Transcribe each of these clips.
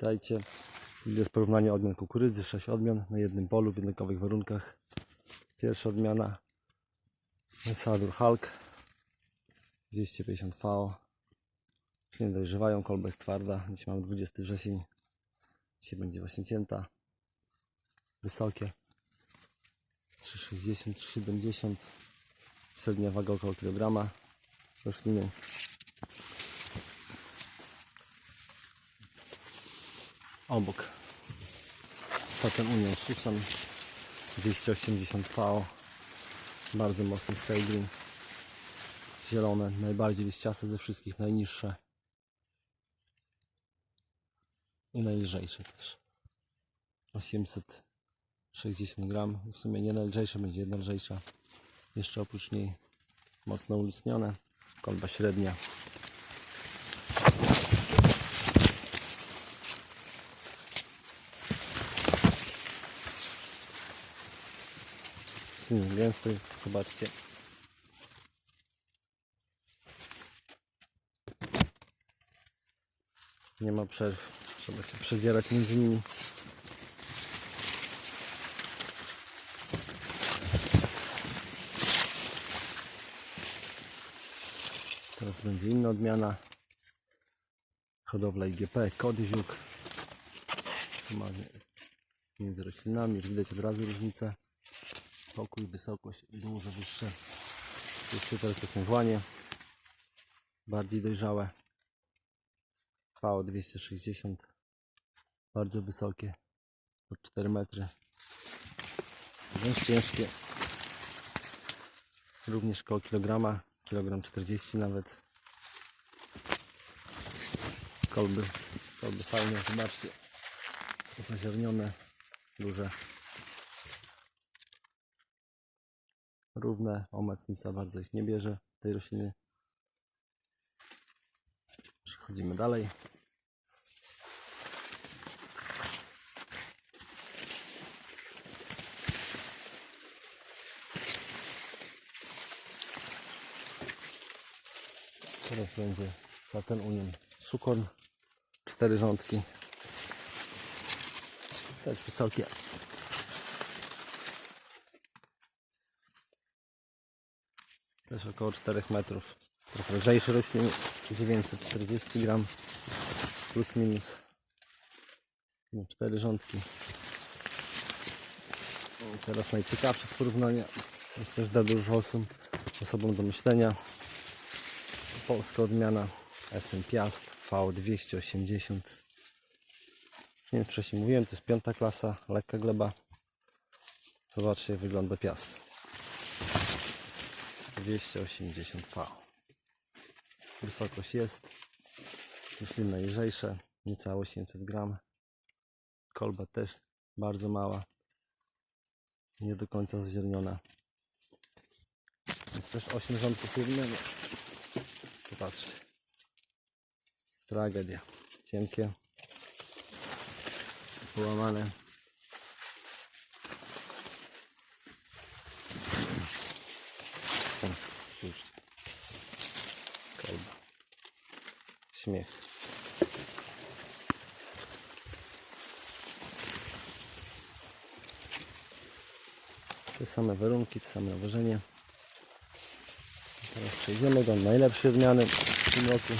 Witajcie. Jest porównanie odmian kukurydzy, 6 odmian na jednym polu w jednakowych warunkach. Pierwsza odmiana Sadur Hulk 250 V. Nie dojrzewają, kolba jest twarda. Dzisiaj mamy 20 wrzesień. Dzisiaj będzie właśnie cięta. Wysokie 360, 370. Średnia waga około kilograma rośliny. Obok. Saturn Union Susan 280 V bardzo mocny staging zielone, najbardziej liściaste ze wszystkich, najniższe i najlżejsze też. 860 gram. W sumie nie najlżejsze, będzie jedna lżejsza. Jeszcze oprócz niej mocno ulicnione. Kolba średnia silnik gęsty, zobaczcie. Nie ma przerw, trzeba się przedzierać między nimi. Teraz będzie inna odmiana. Hodowla IGP. Tu mamy między roślinami, już widać od razu różnicę pokój, wysokość dużo wyższe. To są włanie. Bardziej dojrzałe. VO 260. Bardzo wysokie. Po 4 metry. Wręcz ciężkie. Również koło kilograma. Kilogram 40 nawet. Kolby. Kolby fajne. Zobaczcie. Zaziarnione. Duże. Równe, omacnica bardzo ich nie bierze tej rośliny. Przechodzimy dalej. Teraz będzie za ten union sukorn, cztery rządki, tak wysokie. Też około 4 metrów. Trochę lżejsze rośliny, 940 gram plus minus. No, cztery rządki. No, teraz najciekawsze z porównania. Jest też da dużo osób, osobom do myślenia. Polska odmiana SM Piast V280. Nie wiem, wcześniej mówiłem, to jest piąta klasa, lekka gleba. Zobaczcie, jak wygląda Piast. 280 V. Wysokość jest. Rośliny lżejsze, niecałe 800 gram. Kolba też bardzo mała. Nie do końca zzieleniona. Jest też 8 rządków jednego. Popatrzcie. Tragedia. Cienkie. Połamane. Śmiech. Te same warunki, te same nawożenie. Teraz przejdziemy do najlepszej odmiany w tym roku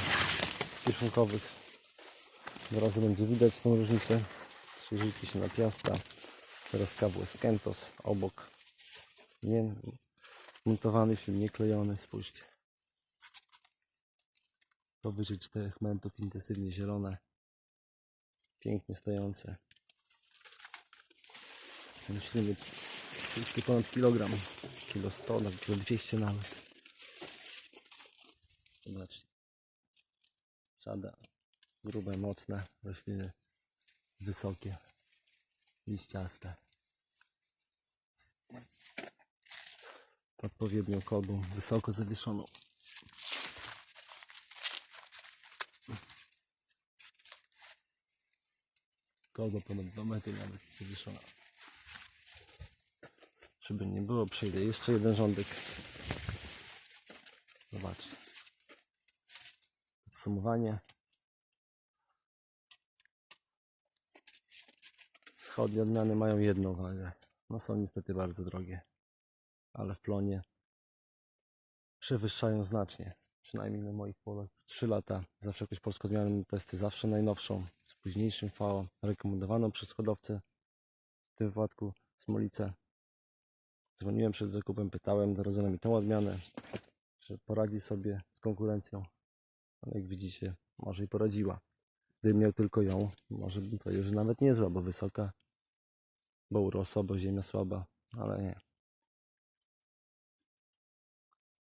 kieszonkowych. Od razu będzie widać tą różnicę. Przyjrzyjcie się na piasta. Teraz KWS Kentos obok. Nie, montowany film, nie klejony, spójrzcie. Powyżej 4 mentów, intensywnie zielone. Pięknie stojące. Myślimy, wszystkie ponad kilogram. Kilo 100, nawet kilo 200 nawet. Zobaczcie. Sada grube, mocne rośliny. Wysokie, liściaste. odpowiednią kodą, wysoko zawieszoną. Kogo ponad 2 metry nawet zawieszona. Żeby nie było, przejdę jeszcze jeden rządek. Zobaczcie. Podsumowanie. Wschodnie odmiany mają jedną wagę. No są niestety bardzo drogie. Ale w plonie przewyższają znacznie. Przynajmniej na moich polach. 3 lata. Zawsze jakąś polską odmianę testy. Zawsze najnowszą. Późniejszym V. Rekomendowaną przez hodowcę. W tym wypadku Smolicę. Dzwoniłem przed zakupem, pytałem, dorodzono mi tą odmianę, czy poradzi sobie z konkurencją. Ale jak widzicie, może i poradziła. Gdybym miał tylko ją, może bym to już nawet niezła, bo wysoka, bo urosła, bo ziemia słaba, ale nie.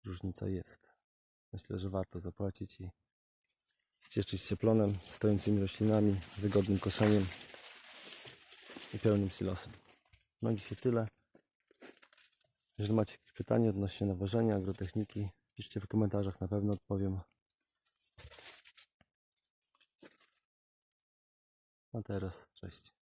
Różnica jest. Myślę, że warto zapłacić i cieszyć się plonem, stojącymi roślinami, wygodnym koszeniem i pełnym silosem. No dzisiaj tyle. Jeżeli macie jakieś pytania odnośnie nawożenia, agrotechniki, piszcie w komentarzach, na pewno odpowiem. A teraz cześć.